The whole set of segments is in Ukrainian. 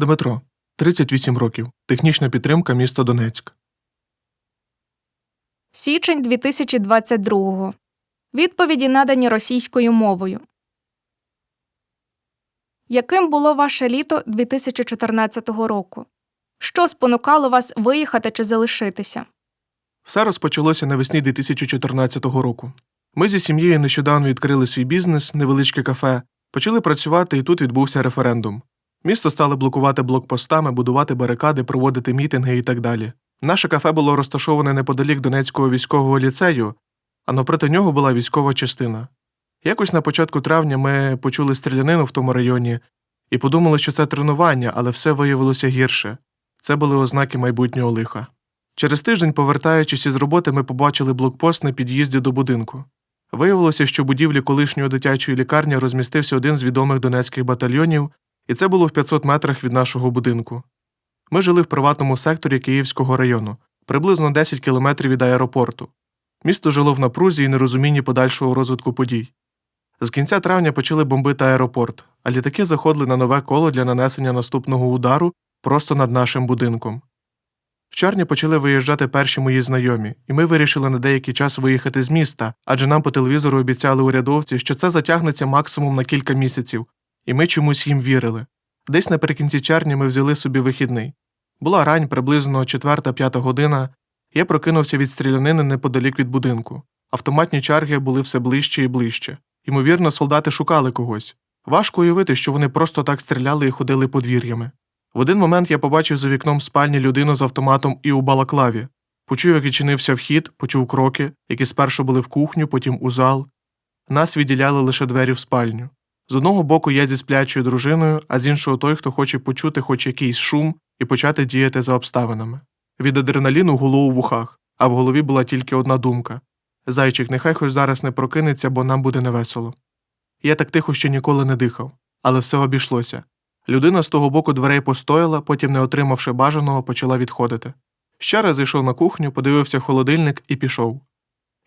Дмитро, 38 років. Технічна підтримка місто Донецьк. Січень 2022. Відповіді надані російською мовою. Яким було ваше літо 2014 року? Що спонукало вас виїхати чи залишитися? Все розпочалося навесні 2014 року. Ми зі сім'єю нещодавно відкрили свій бізнес, невеличке кафе, почали працювати, і тут відбувся референдум. Місто стали блокувати блокпостами, будувати барикади, проводити мітинги і так далі. Наше кафе було розташоване неподалік Донецького військового ліцею, а напроти нього була військова частина. Якось на початку травня ми почули стрілянину в тому районі і подумали, що це тренування, але все виявилося гірше це були ознаки майбутнього лиха. Через тиждень, повертаючись із роботи, ми побачили блокпост на під'їзді до будинку. Виявилося, що в будівлі колишньої дитячої лікарні розмістився один з відомих донецьких батальйонів, і це було в 500 метрах від нашого будинку. Ми жили в приватному секторі Київського району, приблизно 10 кілометрів від аеропорту. Місто жило в напрузі і нерозумінні подальшого розвитку подій. З кінця травня почали бомбити аеропорт, а літаки заходили на нове коло для нанесення наступного удару просто над нашим будинком. В червні почали виїжджати перші мої знайомі, і ми вирішили на деякий час виїхати з міста, адже нам по телевізору обіцяли урядовці, що це затягнеться максимум на кілька місяців, і ми чомусь їм вірили. Десь наприкінці червня ми взяли собі вихідний. Була рань, приблизно 4-5 година. Я прокинувся від стрілянини неподалік від будинку. Автоматні черги були все ближче і ближче. Ймовірно, солдати шукали когось. Важко уявити, що вони просто так стріляли і ходили подвір'ями. В один момент я побачив за вікном спальні людину з автоматом і у балаклаві. Почув, як відчинився вхід, почув кроки, які спершу були в кухню, потім у зал. Нас відділяли лише двері в спальню. З одного боку я зі сплячою дружиною, а з іншого той, хто хоче почути хоч якийсь шум і почати діяти за обставинами. Від адреналіну гуло у вухах, а в голові була тільки одна думка Зайчик, нехай хоч зараз не прокинеться, бо нам буде невесело. Я так тихо ще ніколи не дихав, але все обійшлося. Людина з того боку дверей постояла, потім, не отримавши бажаного, почала відходити. Ще раз зайшов на кухню, подивився холодильник і пішов.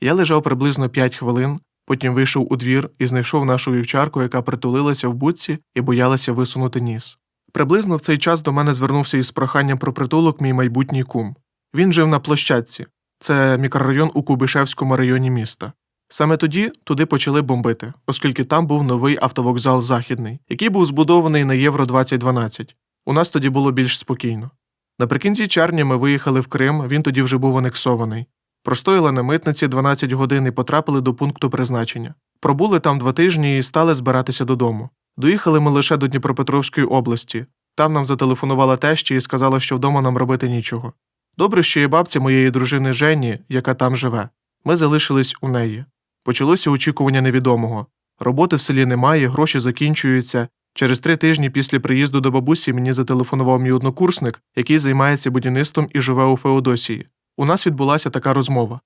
Я лежав приблизно п'ять хвилин, потім вийшов у двір і знайшов нашу вівчарку, яка притулилася в будці і боялася висунути ніс. Приблизно в цей час до мене звернувся із проханням про притулок мій майбутній кум. Він жив на площадці, це мікрорайон у Кубишевському районі міста. Саме тоді туди почали бомбити, оскільки там був новий автовокзал Західний, який був збудований на Євро 2012. У нас тоді було більш спокійно. Наприкінці червня ми виїхали в Крим, він тоді вже був анексований. Простояли на митниці 12 годин і потрапили до пункту призначення. Пробули там два тижні і стали збиратися додому. Доїхали ми лише до Дніпропетровської області. Там нам зателефонувала теща і сказала, що вдома нам робити нічого. Добре, що є бабця моєї дружини Жені, яка там живе. Ми залишились у неї. Почалося очікування невідомого. Роботи в селі немає, гроші закінчуються. Через три тижні після приїзду до бабусі мені зателефонував мій однокурсник, який займається будівництвом і живе у Феодосії. У нас відбулася така розмова.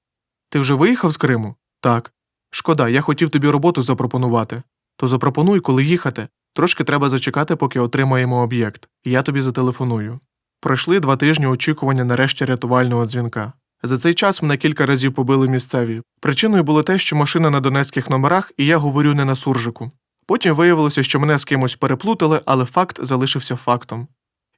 Ти вже виїхав з Криму? Так. Шкода, я хотів тобі роботу запропонувати. То запропонуй, коли їхати. Трошки треба зачекати, поки отримаємо об'єкт, я тобі зателефоную. Пройшли два тижні очікування нарешті рятувального дзвінка. За цей час мене кілька разів побили місцеві. Причиною було те, що машина на донецьких номерах, і я говорю не на суржику. Потім виявилося, що мене з кимось переплутали, але факт залишився фактом.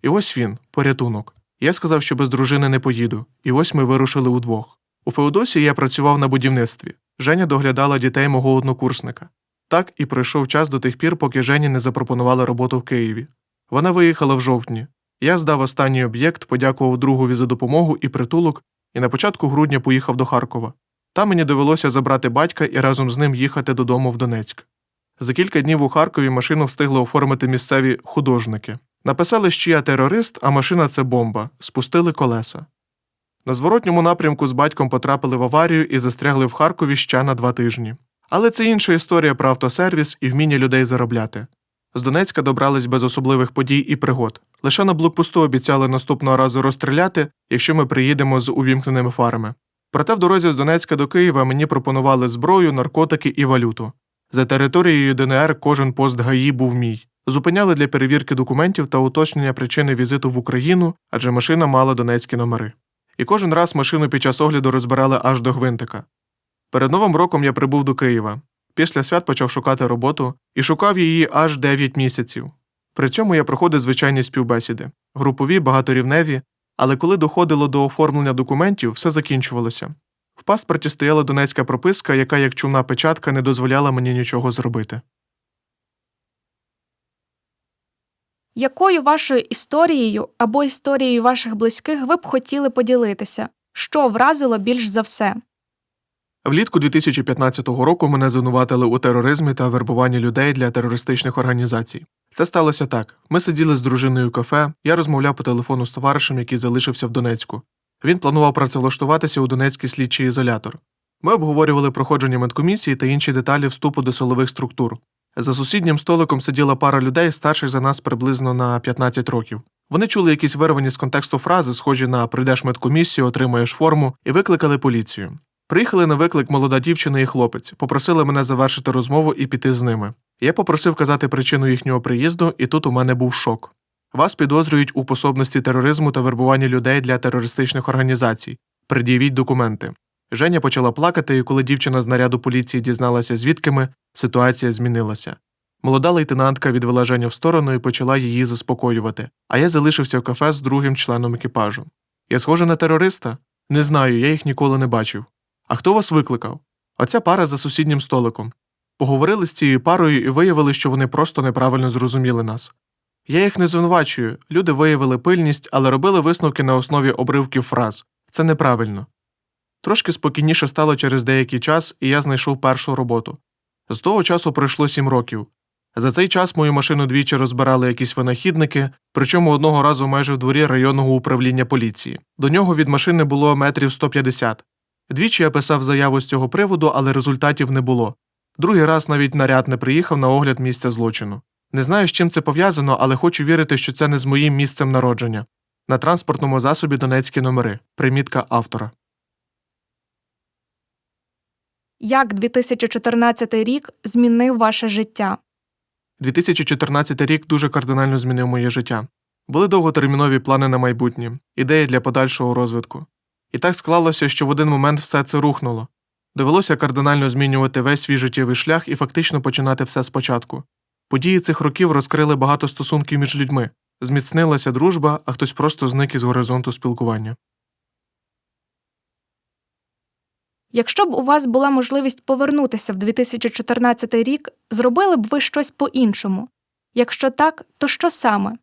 І ось він, порятунок. Я сказав, що без дружини не поїду, і ось ми вирушили удвох. У Феодосії я працював на будівництві. Женя доглядала дітей мого однокурсника. Так і пройшов час до тих пір, поки Жені не запропонували роботу в Києві. Вона виїхала в жовтні. Я здав останній об'єкт, подякував другові за допомогу і притулок, і на початку грудня поїхав до Харкова. Там мені довелося забрати батька і разом з ним їхати додому в Донецьк. За кілька днів у Харкові машину встигли оформити місцеві художники. Написали, що я терорист, а машина це бомба, спустили колеса. На зворотньому напрямку з батьком потрапили в аварію і застрягли в Харкові ще на два тижні. Але це інша історія про автосервіс і вміння людей заробляти. З Донецька добрались без особливих подій і пригод. Лише на блокпосту обіцяли наступного разу розстріляти, якщо ми приїдемо з увімкненими фарами. Проте в дорозі з Донецька до Києва мені пропонували зброю, наркотики і валюту. За територією ДНР кожен пост ГАІ був мій. Зупиняли для перевірки документів та уточнення причини візиту в Україну, адже машина мала донецькі номери. І кожен раз машину під час огляду розбирали аж до гвинтика. Перед новим роком я прибув до Києва. Після свят почав шукати роботу і шукав її аж 9 місяців. При цьому я проходив звичайні співбесіди групові, багаторівневі, але коли доходило до оформлення документів, все закінчувалося. В паспорті стояла донецька прописка, яка, як чумна печатка, не дозволяла мені нічого зробити. Якою вашою історією або історією ваших близьких ви б хотіли поділитися? Що вразило більш за все? Влітку 2015 року мене звинуватили у тероризмі та вербуванні людей для терористичних організацій. Це сталося так: ми сиділи з дружиною в кафе, я розмовляв по телефону з товаришем, який залишився в Донецьку. Він планував працевлаштуватися у Донецький слідчий ізолятор. Ми обговорювали проходження медкомісії та інші деталі вступу до силових структур. За сусіднім столиком сиділа пара людей, старших за нас приблизно на 15 років. Вони чули якісь вирвані з контексту фрази, схожі на прийдеш медкомісію, отримаєш форму, і викликали поліцію. Приїхали на виклик молода дівчина і хлопець, попросили мене завершити розмову і піти з ними. Я попросив казати причину їхнього приїзду, і тут у мене був шок. Вас підозрюють у пособності тероризму та вербуванні людей для терористичних організацій. Пред'явіть документи. Женя почала плакати, і коли дівчина з наряду поліції дізналася, звідки ми, ситуація змінилася. Молода лейтенантка відвела Женю в сторону і почала її заспокоювати, а я залишився в кафе з другим членом екіпажу. Я схожа на терориста? Не знаю, я їх ніколи не бачив. А хто вас викликав? Оця пара за сусіднім столиком. Поговорили з цією парою і виявили, що вони просто неправильно зрозуміли нас. Я їх не звинувачую, люди виявили пильність, але робили висновки на основі обривків фраз. Це неправильно. Трошки спокійніше стало через деякий час, і я знайшов першу роботу. З того часу пройшло сім років. За цей час мою машину двічі розбирали якісь винахідники, причому одного разу майже в дворі районного управління поліції. До нього від машини було метрів 150. Двічі я писав заяву з цього приводу, але результатів не було. Другий раз навіть наряд не приїхав на огляд місця злочину. Не знаю, з чим це пов'язано, але хочу вірити, що це не з моїм місцем народження. На транспортному засобі донецькі номери. Примітка автора. Як 2014 рік змінив ваше життя? 2014 рік дуже кардинально змінив моє життя. Були довготермінові плани на майбутнє, ідеї для подальшого розвитку. І так склалося, що в один момент все це рухнуло. Довелося кардинально змінювати весь свій життєвий шлях і фактично починати все спочатку. Події цих років розкрили багато стосунків між людьми, зміцнилася дружба, а хтось просто зник із горизонту спілкування. Якщо б у вас була можливість повернутися в 2014 рік, зробили б ви щось по-іншому? Якщо так, то що саме?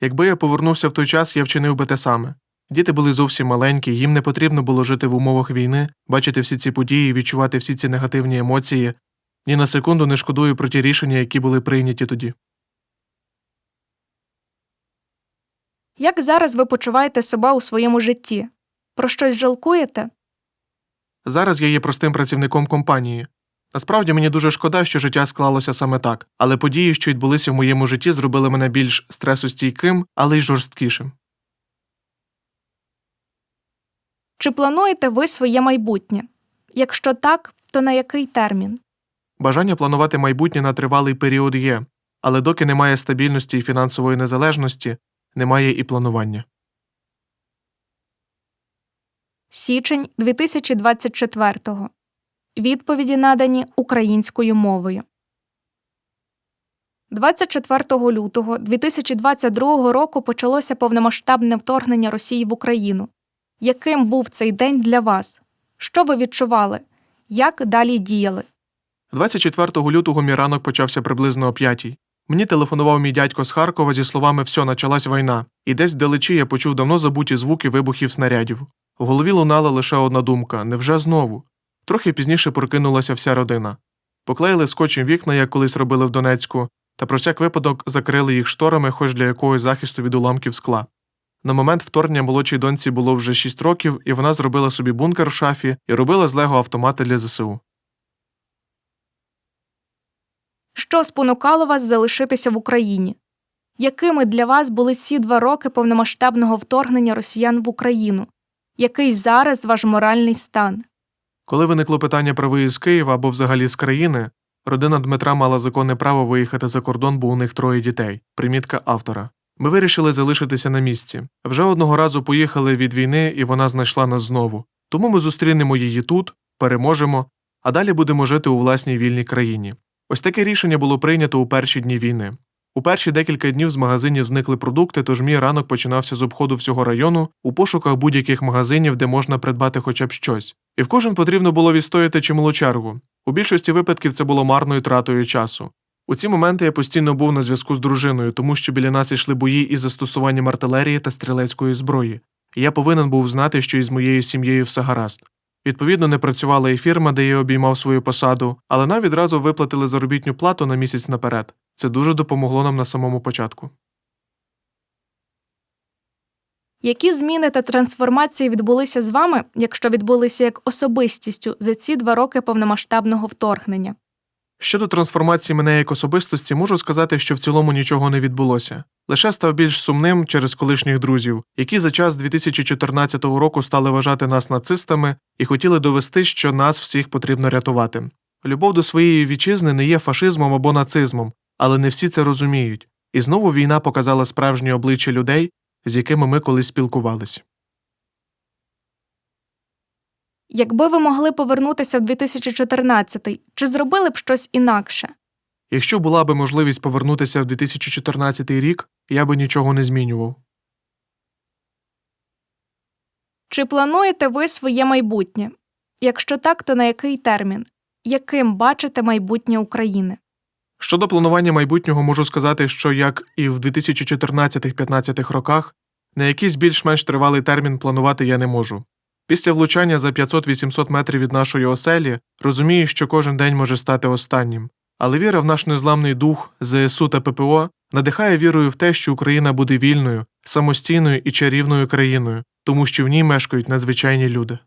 Якби я повернувся в той час, я вчинив би те саме. Діти були зовсім маленькі, їм не потрібно було жити в умовах війни, бачити всі ці події, відчувати всі ці негативні емоції. Ні на секунду не шкодую про ті рішення, які були прийняті тоді. Як зараз ви почуваєте себе у своєму житті? Про щось жалкуєте? Зараз я є простим працівником компанії. Насправді мені дуже шкода, що життя склалося саме так, але події, що відбулися в моєму житті, зробили мене більш стресостійким, але й жорсткішим. Чи плануєте ви своє майбутнє? Якщо так, то на який термін? Бажання планувати майбутнє на тривалий період є, але доки немає стабільності і фінансової незалежності, немає і планування. Січень 2024. Відповіді надані українською мовою. 24 лютого 2022 року почалося повномасштабне вторгнення Росії в Україну. Яким був цей день для вас? Що ви відчували? Як далі діяли? 24 лютого мій ранок почався приблизно о п'ятій. Мені телефонував мій дядько з Харкова зі словами Все, началась війна, і десь вдалечі я почув давно забуті звуки вибухів снарядів. В голові лунала лише одна думка невже знову? Трохи пізніше прокинулася вся родина. Поклеїли скотчем вікна, як колись робили в Донецьку, та про всяк випадок закрили їх шторами, хоч для якогось захисту від уламків скла. На момент вторгнення молодшій доньці було вже 6 років, і вона зробила собі бункер в шафі і робила з лего автомати для ЗСУ. Що спонукало вас залишитися в Україні? Якими для вас були ці два роки повномасштабного вторгнення росіян в Україну? Який зараз ваш моральний стан? Коли виникло питання про виїзд з Києва або взагалі з країни, родина Дмитра мала законне право виїхати за кордон, бо у них троє дітей. Примітка автора. Ми вирішили залишитися на місці. Вже одного разу поїхали від війни, і вона знайшла нас знову. Тому ми зустрінемо її тут, переможемо, а далі будемо жити у власній вільній країні. Ось таке рішення було прийнято у перші дні війни. У перші декілька днів з магазинів зникли продукти, тож мій ранок починався з обходу всього району у пошуках будь-яких магазинів, де можна придбати хоча б щось. І в кожен потрібно було відстояти чималу чергу. У більшості випадків це було марною тратою часу. У ці моменти я постійно був на зв'язку з дружиною, тому що біля нас йшли бої із застосуванням артилерії та стрілецької зброї. І я повинен був знати, що із моєю сім'єю все гаразд. Відповідно, не працювала і фірма, де я обіймав свою посаду, але нам відразу виплатили заробітню плату на місяць наперед. Це дуже допомогло нам на самому початку. Які зміни та трансформації відбулися з вами, якщо відбулися як особистістю за ці два роки повномасштабного вторгнення? Щодо трансформації мене як особистості, можу сказати, що в цілому нічого не відбулося. Лише став більш сумним через колишніх друзів, які за час 2014 року стали вважати нас нацистами і хотіли довести, що нас всіх потрібно рятувати. Любов до своєї вітчизни не є фашизмом або нацизмом, але не всі це розуміють. І знову війна показала справжнє обличчя людей, з якими ми колись спілкувались. Якби ви могли повернутися в 2014, чи зробили б щось інакше? Якщо була би можливість повернутися в 2014 рік, я би нічого не змінював. Чи плануєте ви своє майбутнє? Якщо так, то на який термін? Яким бачите майбутнє України? Щодо планування майбутнього, можу сказати, що як і в 2014-15 роках, на якийсь більш-менш тривалий термін планувати я не можу. Після влучання за 500-800 метрів від нашої оселі розумію, що кожен день може стати останнім. Але віра в наш незламний дух, ЗСУ та ППО надихає вірою в те, що Україна буде вільною, самостійною і чарівною країною, тому що в ній мешкають надзвичайні люди.